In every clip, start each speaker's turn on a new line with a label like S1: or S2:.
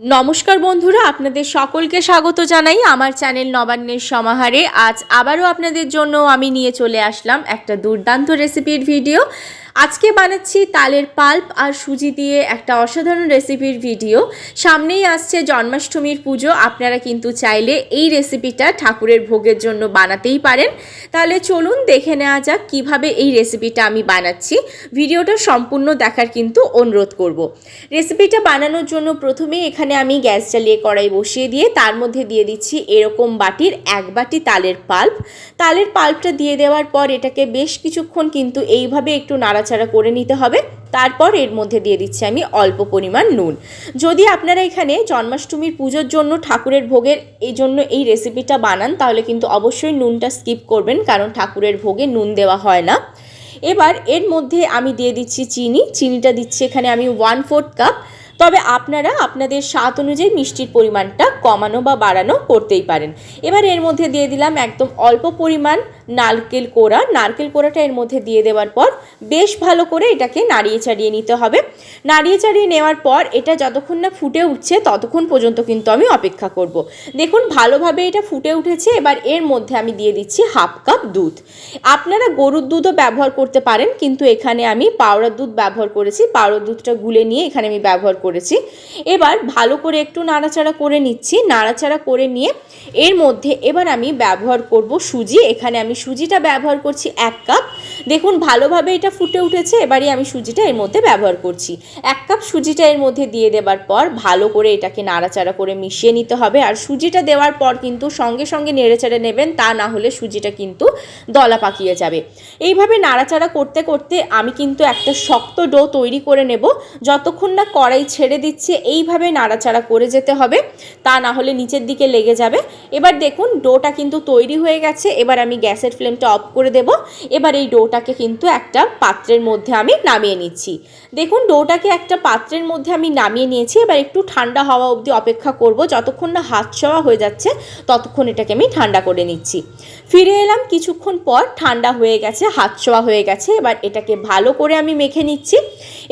S1: নমস্কার বন্ধুরা, আপনাদের সকলকে স্বাগত জানাই আমার চ্যানেল নবান্নের সমাহারে। আজ আবারও আপনাদের জন্য আমি নিয়ে চলে আসলাম একটা দুর্দান্ত রেসিপির ভিডিও আজকে বানাচ্ছি তালের পাল্প আর সুজি দিয়ে একটা অসাধারণ রেসিপির ভিডিও। সামনেই আসছে জন্মাষ্টমীর পুজো, আপনারা কিন্তু চাইলে এই রেসিপিটা ঠাকুরের ভোগের জন্য বানাতেই পারেন। তাহলে চলুন দেখে নেওয়া যাক কীভাবে এই রেসিপিটা আমি বানাচ্ছি। ভিডিওটা সম্পূর্ণ দেখার কিন্তু অনুরোধ করব। রেসিপিটা বানানোর জন্য প্রথমেই এখানে আমি গ্যাস জ্বালিয়ে কড়াই বসিয়ে দিয়ে তার মধ্যে দিয়ে দিচ্ছি এরকম বাটির এক বাটি তালের পাল্প। তালের পাল্পটা দিয়ে দেওয়ার পর এটাকে বেশ কিছুক্ষণ কিন্তু এইভাবে একটু নাড়াচাড়া করে নিতে হবে। তারপর এর মধ্যে দিয়ে দিচ্ছি আমি অল্প পরিমাণ নুন। যদি আপনারা এখানে জন্মাষ্টমীর পুজোর জন্য ঠাকুরের ভোগের এই জন্য এই রেসিপিটা বানান, তাহলে কিন্তু অবশ্যই নুনটা স্কিপ করবেন, কারণ ঠাকুরের ভোগে নুন দেওয়া হয় না। এবার এর মধ্যে আমি দিয়ে দিচ্ছি চিনি। চিনিটা দিচ্ছি এখানে আমি ওয়ান ফোর্থ কাপ তবে আপনারা আপনাদের স্বাদ অনুযায়ী মিষ্টির পরিমাণটা কমানো বা বাড়ানো করতেই পারেন। এবার এর মধ্যে দিয়ে দিলাম একদম অল্প পরিমাণ নারকেল কোড়া। নারকেল কোড়াটা এর মধ্যে দিয়ে দেওয়ার পর বেশ ভালো করে এটাকে নাড়িয়ে চাড়িয়ে নিতে হবে। নাড়িয়ে চাড়িয়ে নেওয়ার পর এটা যতক্ষণ না ফুটে উঠছে ততক্ষণ পর্যন্ত কিন্তু আমি অপেক্ষা করব। দেখুন ভালোভাবে এটা ফুটে উঠেছে। এবার এর মধ্যে আমি দিয়ে দিচ্ছি হাফ কাপ দুধ। আপনারা গরুর দুধও ব্যবহার করতে পারেন, কিন্তু এখানে আমি পাউডার দুধ ব্যবহার করেছি। পাউডার দুধটা গুলে নিয়ে এখানে আমি ব্যবহার করেছি। এবার ভালো করে একটু নাড়াচাড়া করে নিচ্ছি। নাড়াচাড়া করে নিয়ে এর মধ্যে এবার আমি ব্যবহার করব সুজি। এখানে আমি সুজিটা ব্যবহার করছি এক কাপ। দেখুন, ভালোভাবে এটা ফুটে উঠেছে, এবারই আমি সুজিটা এর মধ্যে ব্যবহার করছি। এক কাপ সুজিটা এর মধ্যে দিয়ে দেবার পর ভালো করে এটাকে নাড়াচাড়া করে মিশিয়ে নিতে হবে। আর সুজিটা দেওয়ার পর কিন্তু সঙ্গে সঙ্গে নেড়েচাড়ে নেবেন, তা না হলে সুজিটা কিন্তু দলা পাকিয়ে যাবে। এইভাবে নাড়াচাড়া করতে করতে আমি কিন্তু একটা শক্ত ডো তৈরি করে নেব। যতক্ষণ না কড়াই ছেড়ে দিচ্ছে, এইভাবে নাড়াচাড়া করে যেতে হবে। তা না হলে নিচের দিকে লেগে যাবে। এবার দেখুন, ডোটা কিন্তু তৈরি হয়ে গেছে। এবার আমি গ্যাসের ফ্লেমটা অফ করে দেব। এবার এই ডোটাকে কিন্তু একটা পাত্রের মধ্যে আমি নামিয়ে নিচ্ছি। দেখুন, ডোটাকে একটা পাত্রের মধ্যে আমি নামিয়ে নিয়েছি। এবার একটু ঠান্ডা হওয়া অবধি অপেক্ষা করব। যতক্ষণ না হাত ছোঁয়া হয়ে যাচ্ছে, ততক্ষণ এটাকে আমি ঠান্ডা করে নিচ্ছি। ফিরে এলাম। কিছুক্ষণ পর ঠান্ডা হয়ে গেছে, হাত ছোঁয়া হয়ে গেছে। এবার এটাকে ভালো করে আমি মেখে নিচ্ছি।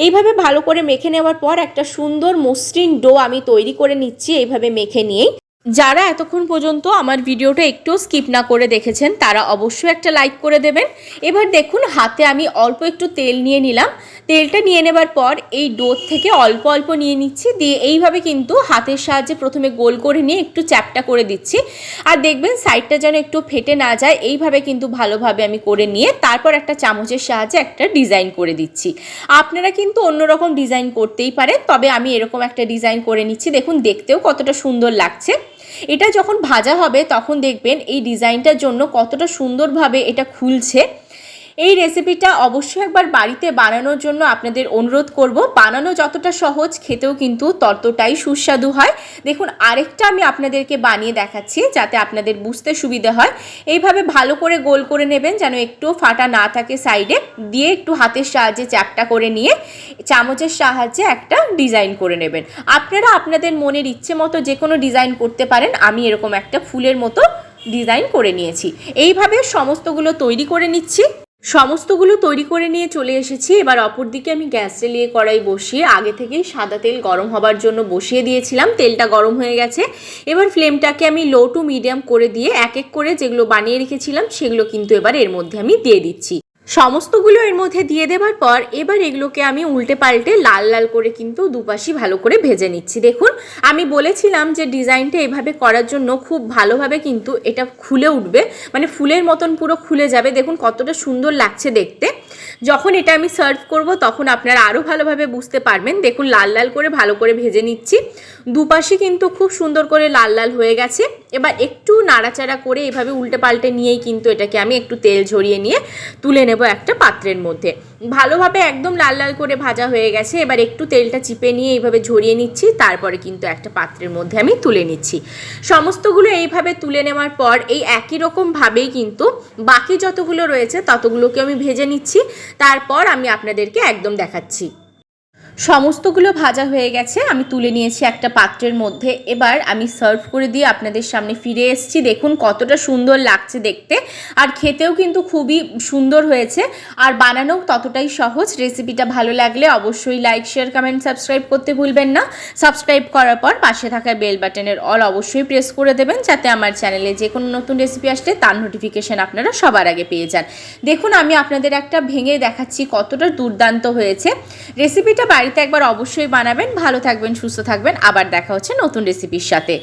S1: এইভাবে ভালো করে মেখে নেওয়ার পর একটা সুন্দর মসৃণ ডো আমি তৈরি করে নিচ্ছি। এইভাবে মেখে নিয়েই যারা এতক্ষণ পর্যন্ত আমার ভিডিওটা একটু স্কিপ না করে দেখেছেন, তারা অবশ্যই একটা লাইক করে দেবেন। এবার দেখুন, হাতে আমি অল্প একটু তেল নিয়ে নিলাম। তেলটা নিয়ে নেবার পর এই ডোর থেকে অল্প অল্প নিয়ে নিচ্ছি, দিয়ে এইভাবে কিন্তু হাতের সাহায্যে প্রথমে গোল করে নিয়ে একটু চ্যাপটা করে দিচ্ছি। আর দেখবেন সাইডটা যেন একটু ফেটে না যায়, এইভাবে কিন্তু ভালোভাবে আমি করে নিয়ে তারপর একটা চামচের সাহায্যে একটা ডিজাইন করে দিচ্ছি। আপনারা কিন্তু অন্যরকম ডিজাইন করতেই পারেন, তবে আমি এরকম একটা ডিজাইন করে নিচ্ছি। দেখুন, দেখতেও কতটা সুন্দর লাগছে। এটা যখন ভাজা হবে তখন দেখবেন এই ডিজাইনটার জন্য কতটা সুন্দরভাবে এটা খুলছে। এই রেসিপিটা অবশ্যই একবার বাড়িতে বানানোর জন্য আপনাদের অনুরোধ করব। বানানো যতটা সহজ, খেতেও কিন্তু ততটাই সুস্বাদু হয়। দেখুন, আরেকটা আমি আপনাদেরকে বানিয়ে দেখাচ্ছি যাতে আপনাদের বুঝতে সুবিধা হয়। এইভাবে ভালো করে গোল করে নেবেন যেন একটু ফাটা না থাকে সাইডে দিয়ে একটু হাতের সাহায্যে চ্যাপটা করে নিয়ে চামচের সাহায্যে একটা ডিজাইন করে নেবেন। আপনারা আপনাদের মনের ইচ্ছে মতো যে কোনো ডিজাইন করতে পারেন। আমি এরকম একটা ফুলের মতো ডিজাইন করে নিয়েছি। এইভাবে সমস্তগুলো তৈরি করে নিচ্ছি। সমস্তগুলো তৈরি করে নিয়ে চলে এসেছি। এবার অপর দিকে আমি গ্যাস জ্বালিয়ে কড়াই বসিয়ে আগে থেকেই সাদা তেল গরম হবার জন্য বসিয়ে দিয়েছিলাম। তেলটা গরম হয়ে গেছে। এবার ফ্লেমটাকে আমি লো টু মিডিয়াম করে দিয়ে এক এক করে যেগুলো বানিয়ে রেখেছিলাম, সেগুলো কিন্তু এবার এর মধ্যে আমি দিয়ে দিচ্ছি। সমস্তগুলো এর মধ্যে দিয়ে দেবার পর এবার এগুলোকে আমি উল্টে পাল্টে লাল লাল করে কিন্তু দুপাশি ভালো করে ভেজে নিচ্ছি। দেখুন, আমি বলেছিলাম যে ডিজাইনটা এভাবে করার জন্য খুব ভালোভাবে কিন্তু এটা খুলে উঠবে। মানে ফুলের মতন পুরো খুলে যাবে। দেখুন কতটা সুন্দর লাগছে দেখতে। যখন এটা আমি সার্ভ করব, তখন আপনারা আরও ভালোভাবে বুঝতে পারবেন। দেখুন, লাল লাল করে ভালো করে ভেজে নিচ্ছি। দুপাশে কিন্তু খুব সুন্দর করে লাল লাল হয়ে গেছে। এবার একটু নাড়াচাড়া করে এভাবে উল্টে পাল্টে নিয়েই কিন্তু এটাকে আমি একটু তেল ঝরিয়ে নিয়ে তুলে নেব একটা পাত্রের মধ্যে। ভালোভাবে একদম লাল লাল করে ভাজা হয়ে গেছে। এবার একটু তেলটা চিপে নিয়ে এইভাবে ঝরিয়ে নিচ্ছি। তারপরে কিন্তু একটা পাত্রের মধ্যে আমি তুলে নিচ্ছি। সমস্তগুলো এইভাবে তুলে নেওয়ার পর এই একই রকমভাবেই কিন্তু বাকি যতগুলো রয়েছে, ততগুলোকে আমি ভেজে নিচ্ছি। তারপর আমি আপনাদেরকে একদম দেখাচ্ছি। সমস্তগুলো ভাজা হয়ে গেছে, আমি তুলে নিয়েছি একটা পাত্রের মধ্যে। এবার আমি সার্ভ করে দিয়ে আপনাদের সামনে ফিরে এসেছি। দেখুন কতটা সুন্দর লাগছে দেখতে, আর খেতেও কিন্তু খুবই সুন্দর হয়েছে। আর বানানোও ততটাই সহজ রেসিপিটা ভালো লাগলে অবশ্যই লাইক শেয়ার কমেন্ট সাবস্ক্রাইব করতে ভুলবেন না। সাবস্ক্রাইব করার পর পাশে থাকা বেল বাটনের অল অবশ্যই প্রেস করে দেবেন, যাতে আমার চ্যানেলে যে কোনো নতুন রেসিপি আসলে তার নোটিফিকেশান আপনারা সবার আগে পেয়ে যান। দেখুন আমি আপনাদের একটা ভেঙে দেখাচ্ছি কতটা দুর্দান্ত হয়েছে। রেসিপিটা বাড়িতে একবার অবশ্যই বানাবেন ভালো থাকবেন সুস্থ থাকবেন। আবার দেখা হচ্ছে নতুন রেসিপির সাথে।